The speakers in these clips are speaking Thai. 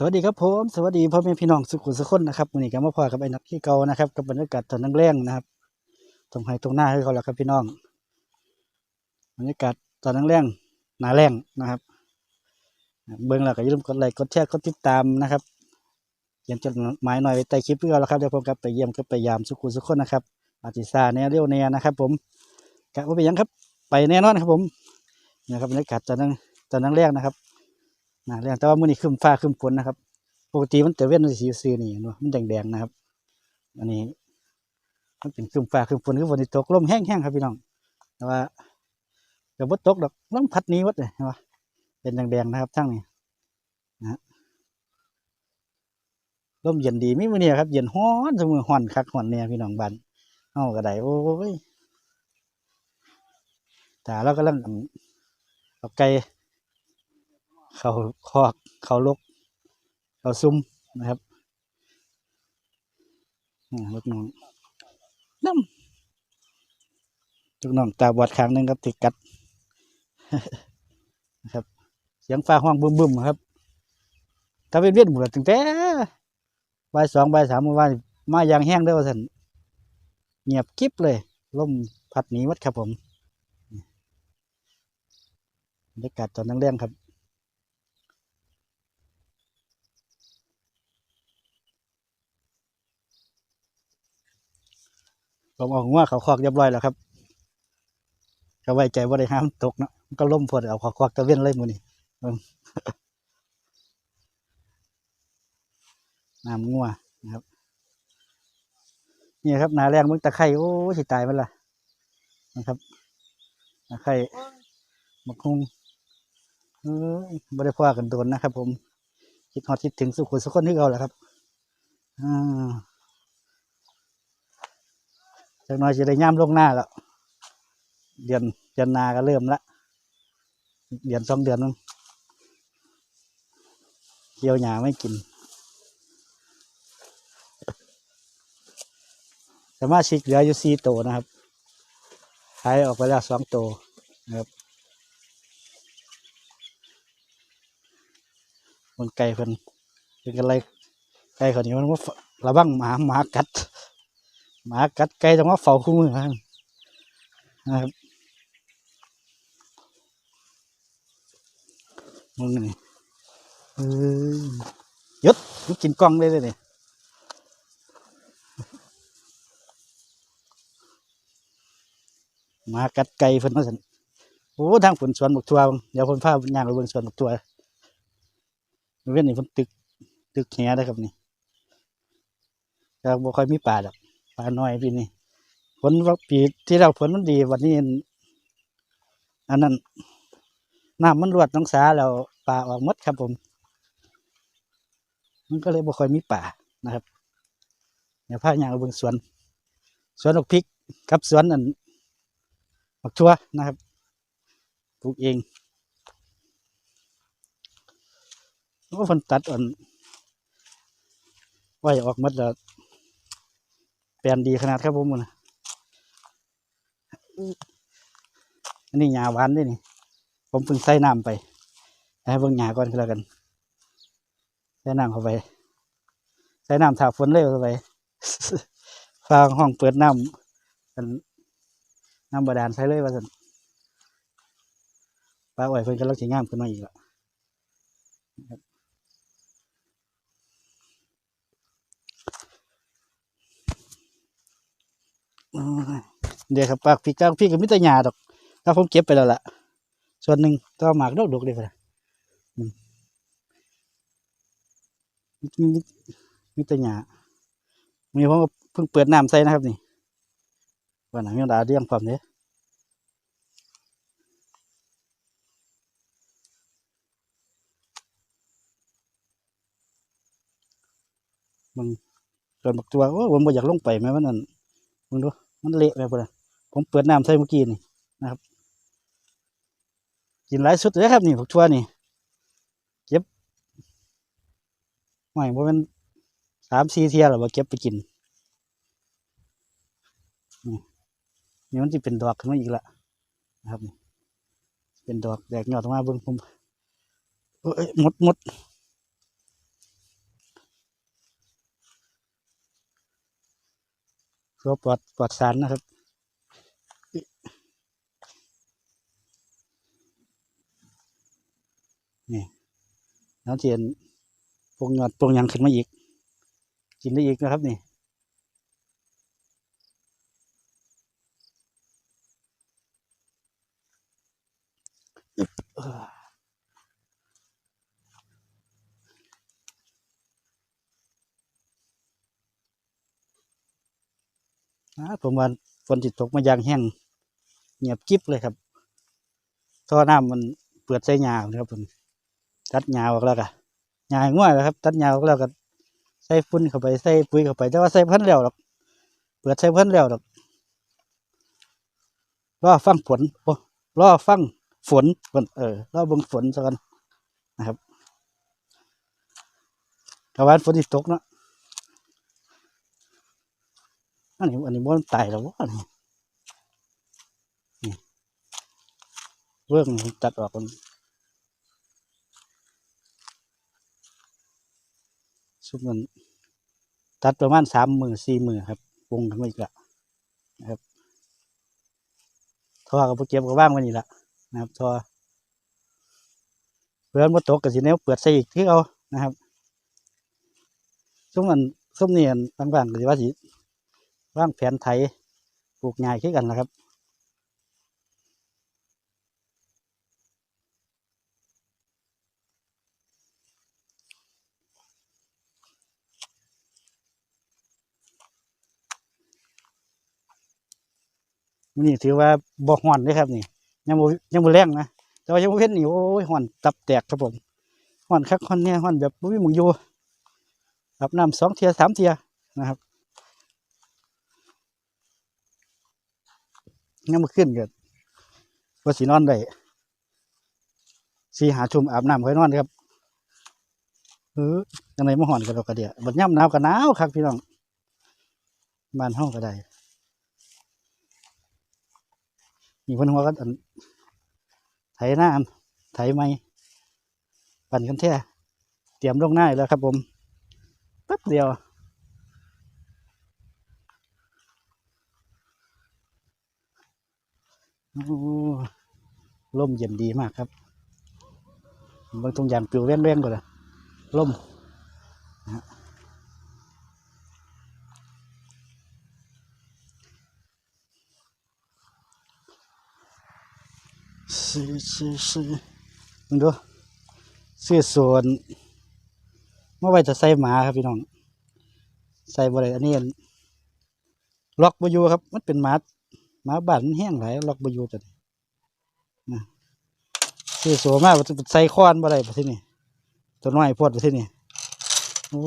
สวัสดีครับผมสวัสดีพ่อแม่พี่น้องสุขุมสุขคนนะครับวันนี้ก็มาพอกับไอ้นักที่เกานะครับกับบรรยากาศตอนนั่งแรงนะครับตรงไห้ตรงหน้าให้เขาแล้วครับพี่น้องบรรยากาศตอนนั่งแรงหนาแรงนะครับเบิ้งแล้วก็อย่าลืมกดไลค์กดแชร์กดติดตามนะครับเขียนจดหมายหน่อยไว้ใต้คลิปเพื่อแล้วครับเดี๋ยวผมกลับไปเยี่ยมกับไปยามสุขุมสุขคนนะครับอาติซาเนี่ยเรียวเนียนะครับ ผมกะว่าไปยังครับ ไปแน่นอนครับผมนะครับบรรยากาศตอนนั่งตอนนั่งแรงนะครับ นาแรงแต่ว่ามื้อนี้ครึ้มฟ้าครึ้มฝนนะครับ ปกติมันแต่เว้นมันสีซีนี่เนบ่มันแดงๆนะครับ อันนี้ มันเป็นครึ้มฟ้าครึ้มฝนคือฝนที่ตกลมแห้งๆครับพี่น้อง แต่ว่าก็บ่ตกดอกลมพัดนี้วัดเลยเห็นบ่เป็นแดงๆนะครับทั้งนี้นะลมเย็นดีมีมื้อนี้ครับเย็นฮ้อนซุมื้อฮ้อนคักฮ้อนแน่พี่น้องบ้านเฮาก็ได้โอ้ยแต่เรากำลังเอาไก่ เขาคอกเขาลก เขาซุ่มนะครับลูกน้องน้ำลูกน้องตาบอดข้างหนึ่งครับติดกัดนะครับ เสียงฟ้าห้องบึ้มๆครับตาเป็นเวียนหมดตั้งแต่บ่ายสองบ่ายสามวานมาอย่างแห้งเด้อว่าสันเงียบกิ๊บเลยลมพัดหนีวัดครับผมบรรยากาศตอนนั่งเลี้ยงครับ ผมเอาหัวเขาคอกเรียบร้อยแล้วครับก็ไว้ใจว่าได้ห้ามตกเนาะก็ล่มพอดเอาเขาคอกตะเวนเลยมือนี่น้ำงัวนะครับนี่ครับนาแรงมึงตะไคร่โอ้สิตายมันละนะครับตะไคร่มะคุงเออบริพากันโดนนะครับ ผมคิดฮอดคิดถึงสุขุสุขคนที่เขาแหละครับอ่า จากน้อยจะได้ย่ำลวงหน้าแล้วเดือนเดือนหนาก็เริ่มละเดือนสองเดือนนึงเกี่ยวหญ้าไม่กินสามารถชิกเหลืออยู่สี่ตัวนะครับขายออกไปแล้วสองตัวนะครับมันไก่เพิ่นเป็นกันไรไก่คนนี้มันว่าระวังหมาหมากัด หมากัดไก่ต้องมาเฝ้าคู่มือครับนะครับมึงนี่เอ้ยหยุดมันกินกล้องเลยเลยนี่หมากัดไก่เพิ่นมาสันโอ้ทางผลสวนบกทัวเดี๋ยวเพิ่นพาย่างไปเบิ่งสวนบกทัวเว้นนี่เพิ่นตึกตึกแหนะครับนี่ก็บ่ค่อยมีป่าดอก ปลาหน้อยปีนี้ผลว่าปีที่เราผลมันดีวันนี้ อันนั้นน้ำมันรวดน้องสาแล้วปลาออกมดครับผม มันก็เลยบ่ค่อยมีป่านะครับเดี๋ยวพาอย่างเบิ่งสวน สวนดอกพริกกับสวนอันบักทั่วนะครับปลูกเองโอ้ฝนตัดอ่อนไว้ออกหมดแล้ว แปลนดีขนาดครับผมมันน่ะอันนี้หญ้าหวานด้วยนี่ ผมเพิ่งใส่น้ำไปให้เบิ่งหญ้าก่อนก็แล้วกันใส่น้ำเข้าไปใส่น้ำถาฝนเลยเข้าไปฟางห้องเปิดน้ำกันน้ำบาดาลใส่เลยว่าสันปลาอ้อยเพิ่นก็ลังสิงามขึ้นมาอีกแล้วนะครับโอ้ย เดี๋ยวครับปากพี่กลางพี่ก็มิตรหญ้าดอกถ้าผมเก็บไปแล้วล่ะ ส่วนหนึ่งก็หมากดอกดกเลยครับมมีมีมีแต่หญ้ามีผมเพิ่งเปิดน้ำใส่นะครับนี่วันหนังยังดาเรียงความเนี้ยมึงส่วนบักตัวโอ้ผมบ่อยากลงไปไหมมันนั่นมึงดู มันเละไปหมดเลยผมเปิดน้ำใส่เมื่อกี้นี่นะครับ กินหลายสุดเลยครับนี่ผักทั่วนี่เก็บไม่ว่าเป็นสามสี่เทียหรอว่าเก็บไปกินนี่มันจะเป็นดอกขึ้นมาอีกละนะครับเป็นดอกแดกยอดออกมาเบิ่งผมเอ้ยหมดหมด วปลอดปลอดสารนะครับนี่แล้วเทียนปรุงยอดปรุงยังขึ้นมาอีก กินได้อีกนะครับนี่อ่าผมว่าฝนจิตตกมาอย่างแห้งเงียบกิ๊บเลยครับท่อน้ำมันเปิดใส่ยาวนะครับผมตัดยาวออกแล้วก็ยาวง่วยแล้วครับ ตัดยาวออกแล้วก็ใส่ฝุ่นเข้าไปใส่ปุ๋ยเข้าไปแต่ว่าใส่เพิ่นแล้วหรอกเปิดใส่เพิ่นแล้วหรอกรอฟังฝนโอ้รอฟังฝนฝนเออรอเบิ่งฝนซะกันนะครับกวันฝนจิตตกเนาะ อันนี้อันนี้มันตายแล้ววะนี่นี่เรื่องตัดออกมันซุปมันตัดประมาณสามมือสี่มือครับวงทั้งหมดอีกละนะครับท่อกับเก็บกับว่างไว้นี่ละนะครับท่อเพื่อนมาตกกับสีแนวเปิดใส่อีกที่เอานะครับซุ่มมันซุ่มนี่อันบางๆก็สิว่าสิ วางแผนไถปลูกง่าขึ้นกันนะครับนี่ถือว่าบ่ฮ้อนเลยครับนี่ยังบ่ยังบ่แรงนะแต่ว่ายังบ่เพ็นนี่โอ้ยฮ้อนตับแตกครับผมฮ้อนคักฮ้อนเนี่ยฮ้อนแบบบ่มีหมู่อยู่อาบน้ำสองเทียสามเทียนะครับ ยังมาขึ้นเกิดว่าสีนอนได้สีหาชุมอาบน้ำค่อยนอนครับเออยังไงมาห่อนกันเรากระเดียบัดย่ำหนาวกันหนาวครับพี่น้องบ้านห้องก็ได้มีคนหัวกันอันไถหน้าอันไถไม้ปั่นกันแท้เตรียมลงหน้าแล้วครับผมแป๊บเดียว โอ้ลมเย็นดีมากครับบางตรงอย่างปิวเร่งๆก่อนเลยลมนะซื้อซื้อซื้อมึงดูซื้อส่วนเมื่อไว้จะใส่หมาครับพี่น้อง ใส่บ่ได้อันนี้ล็อกบอยู่ครับ มันเป็นหมา มาบ้านมันแห้งหลายล็อกบอยู่จัดซื้อโสมากใส่ค้อนบ่ได้ประเทศนี้ตัวน้อยโพดประเทศนี้โอ้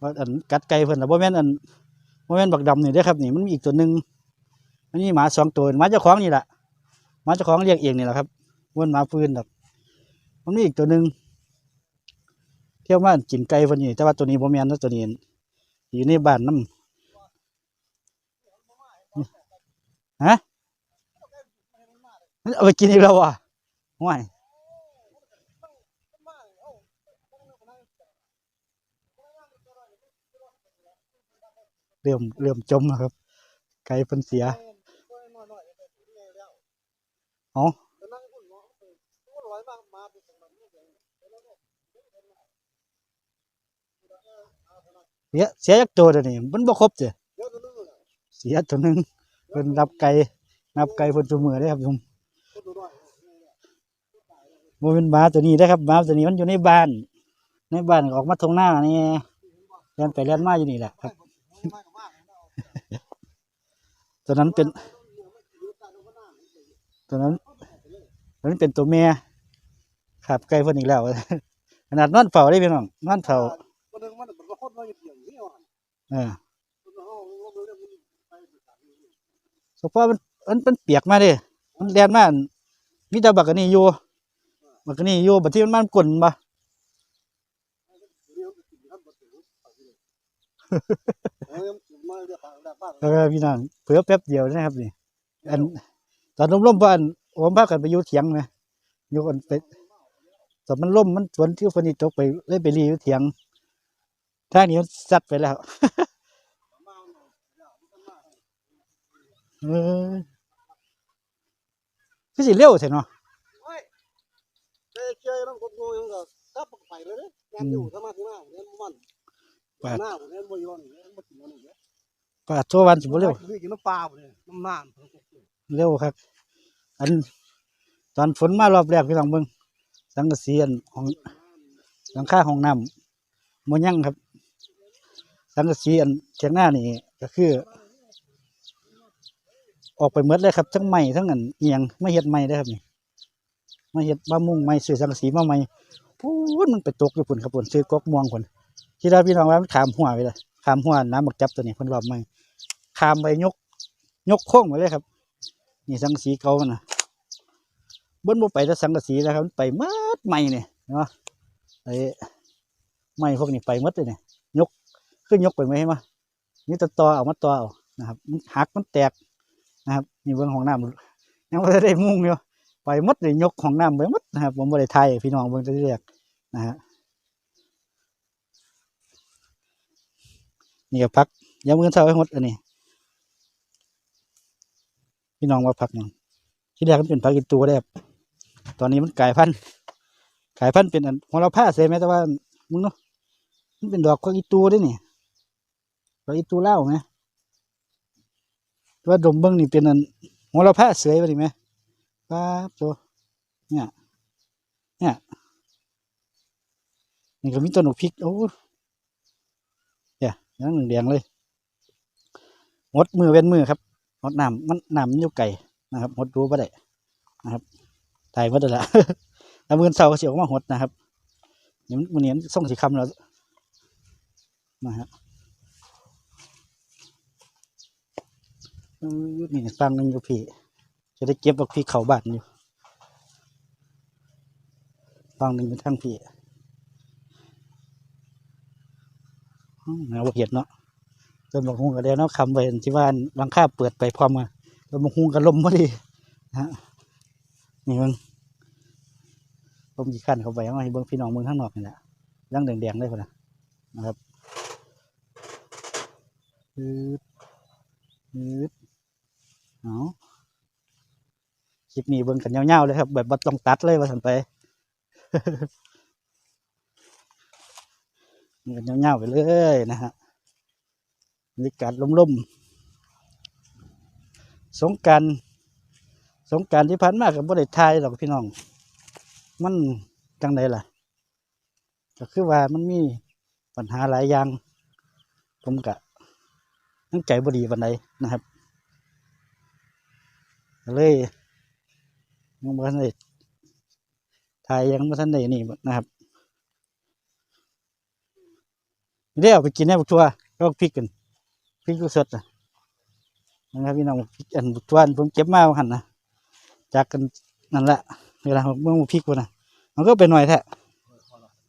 ว่าอันกัดไก่เพิ่นน่ะบ่แม่นอันบ่แม่นบักดำนี่เด้ครับนี่มันมีอีกตัวหนึงอันนี้หมาสองตัวหมาเจ้าของนี่แหละหมาเจ้าของเลี้ยงเองนี่แหละครับมันหมาพื้นดอกมันมีอีกตัวหนึงเที่ยวมากินไก่เพิ่นนี่แต่ว่าตัวนี้บ่แม่นนะตัวนี้อยู่ในบ้านน้ำ ฮะเอาไปกินอีกแล้วว่ะห่วยเริ่มเริ่มจมแล้วครับ ไก่เพิ่นเสียเอาเสียเสียจักตัวเดี๋ยวนี้มันบ่ครบเจ้เสียตัวหนึ่ง เพิ่นรับไก่นับไก่เพิ่นตัวมือได้ครับผมโมเป็นหมาตัวนี้นะครับหมาตัวนี้มันอยู่ในบ้าน ในบ้านออกมาทงหน้านี่เลียนไปเลียนมาอยู่นี่แหละครับ ตัวนั้นเป็น ตัวนั้นตัวนั้นเป็นตัวเมียขับไกลเพิ่นอีกแล้วขนาดนอนเฝ้าได้พี่น้องนอนเฝ้าวันนึงมันมันก็คนมาอยู่เที่ยงนี่ว่าเออ มันเอาลงเรื่องมันไป สปอมันมันเป็นเปียกมาเดิมันเลียนมาอันมีแต่บักกะนี่อยู่บักกะนี่อยู่บัดที่มันมันกลนบ่เองกินท่านบ่ถึงเออพี่น้องเผื่อแป๊บเดียวนะครับนี่อันตอนล่มๆบ้านผมพากันไปอยู่เถียงนะอยู่กันไปตอนมันล่มมันฝนที่ฝนนี่ตกไปเลยไปรีอยู่เถียงทางนี้มันซัดไปแล้ว มา เออคือสิเร็วใช่เนาะเฮ้ยเจ๊เจ๊ต้องกดงูยังก็ตับไปเลยเด้งานอยู่สมาธิมากเรียนมันหน้าผมเรียนบ่อยู่นี่เรียนบ่กินนี่เด้ปาดตัววันสิบ่เร็วนี่กินน้ำปลาบ่เนี่ยน้ำน้ำเร็วครับ อันตอนฝนมารอบแรกพี่น้องเบิ่งสังกะสีอันของหลังคาห้องน้ำบ่ยังครับ สังกะสีอันเชียงหน้านี่ก็คือ ออกไปหมดเลยครับทั้งใหม่ทั้งอันเอียงไม่เฮ็ดใหม่ได้ครับนี่มาเฮ็ดมามุ่งใหม่ซื้อสังกะสีมาใหม่พูนมันไปตกอยู่พุ่นครับพุ่นซื้อกกม่วงพุ่นที่เราพี่น้องว่ามันขามหัวไปเลยขามหัวน้ำหมกจับตัวนี้เพิ่นรอบใหม่ขามไปยก ยกโค้งไปเลยครับ นี่สังกะสีเก่ามันนะบนบ่ไปแต่สังกะสีนะครับไปหมดใหม่เนี่ยเนาะไอ้ไม้พวกนี้ไปหมดเลยเนี่ยยกขึ้นยกไปไหมเห็นไหมนี่ตะตอเอามาตอเอานะครับมันหักมันแตก นะครับนี่เบื้องของน้ำยังไม่ได้มุ่งอยู่ไปมดเลยยกของน้ำไปมดนะครับ ผมบ่ได้ไทยพี่น้องเบื้องจะเรียกนะฮะนี่ก็พักยังมือเช้าให้หมดอันนี้ พี่น้องว่าผักหยังที่แรกมันเป็นผักกินตัวได้ครับตอนนี้มันกลายพันธุ์กลายพันธุ์เป็นอันของเราผ้าเสียไหมแต่ว่ามึงเนาะมันเป็นดอกผักอีตัวด้วยนี่ผักอีตัวเล่าไหม ว่าดมเบิ้งนี่เป็นอันของเราผ้เสือไปดิไหมป้าบตัวเนี่ยเนี่ยนี่ก็มีต้นหนูพริกโอ้เนี่ยยังหนึ่งแดงเลยหมดมือเว้นมือครับหดน้ำมันน้ำมันอยู่ไก่นะครับหดรู้ปะได้นะครับตายหมดแล้วล่ะแล้วมือเสาร์ก็เสียออกมาหดนะครับนี่มันมันเนี้ส่งสีคำแล้วนะฮะ อืมนี่ฟังหนึงอยู่พี่ จะได้เก็บบักพี่เขาบานอยู่ฟังหนึ่งอยู่ทั้งพี่เอาบ่เห็ดเนาะต้นมะฮุงกับเดียวเนาะคำไว้ที่ว่าหลังคาเปิดไปพร้อมกันต้นมะฮุงกับลมพอดีนะฮะนี่มึงผมจีขั้นเข้าไปเอาให้เบิ่งพี่น้องเมืองข้างนอกนี่แหละร่างแดงๆเลยคนนะนะครับยืดยืด เอาคลิปนี้เบิ่งกันยาวๆเลยครับ แบบบ่ต้องตัดเลยว่าสันไปเงกันยาวๆไปเลยนะฮะบรรยากาศลมๆสงการสงการที่ผ่านมากับบ่ได้ทายหรอกพี่น้อง มันจังไดล่ะ ก็คือว่ามันมีปัญหาหลายอย่าง ผมกะทั้งใจบดีปานใดนะครับ เลยยังบ่ทันได้ทายยังบ่ทันได้นี่นะครับไม่ได้เอาไปกินให้พวกทัวก็พริกกันพริกสดนะนะครับพี่น้องพริกอันบุตรวันผมเก็บมาหันนะจากกันนั่นแหละเวลาผมเมื่อพริกกูนะมันก็เป็นหน่อยแท้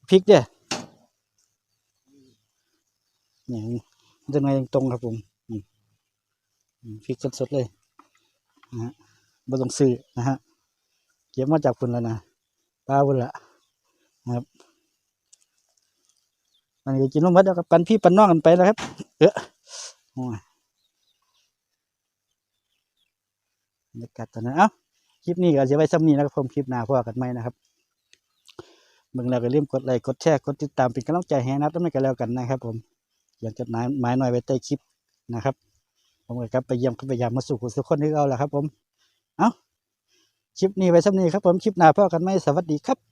พริกเด้เนี่ยมันจะหน่อยตรงครับผมอืมอืมพริกสดๆเลย นะฮะไม่ต้องซื้อนะฮะเก็บมาจากคุณแล้วนะปลาคุณละนะครับอันก็กินลงมาแล้วกับปันพี่ปันน้องกันไปแล้วครับ เออโอ้ยบรรยากาศตอนนั้นเอ้าคลิปนี้ก็จะไว้ซ้ำนี้นะครับผมคลิปหน้าพอกันไหมนะครับเบิ่งแล้วก็อย่มกดไลค์กดแชร์กดติดตามเป็นกำลังใจให้นัดด้วยกันแล้วกันนะครับ ผมอย่ากจดหมายหมายหน่อยไว้ใต้คลิปนะครับ ผมก็กลับไปเยี่ยมขึ้นไปยามมาสู่คุณทุกคนที่เอาละครับ ผม เอ้าคลิปนี้ไว้ซ้ำนี้ครับ ผมคลิปหน้าพ่อกันไหมสวัสดีครับ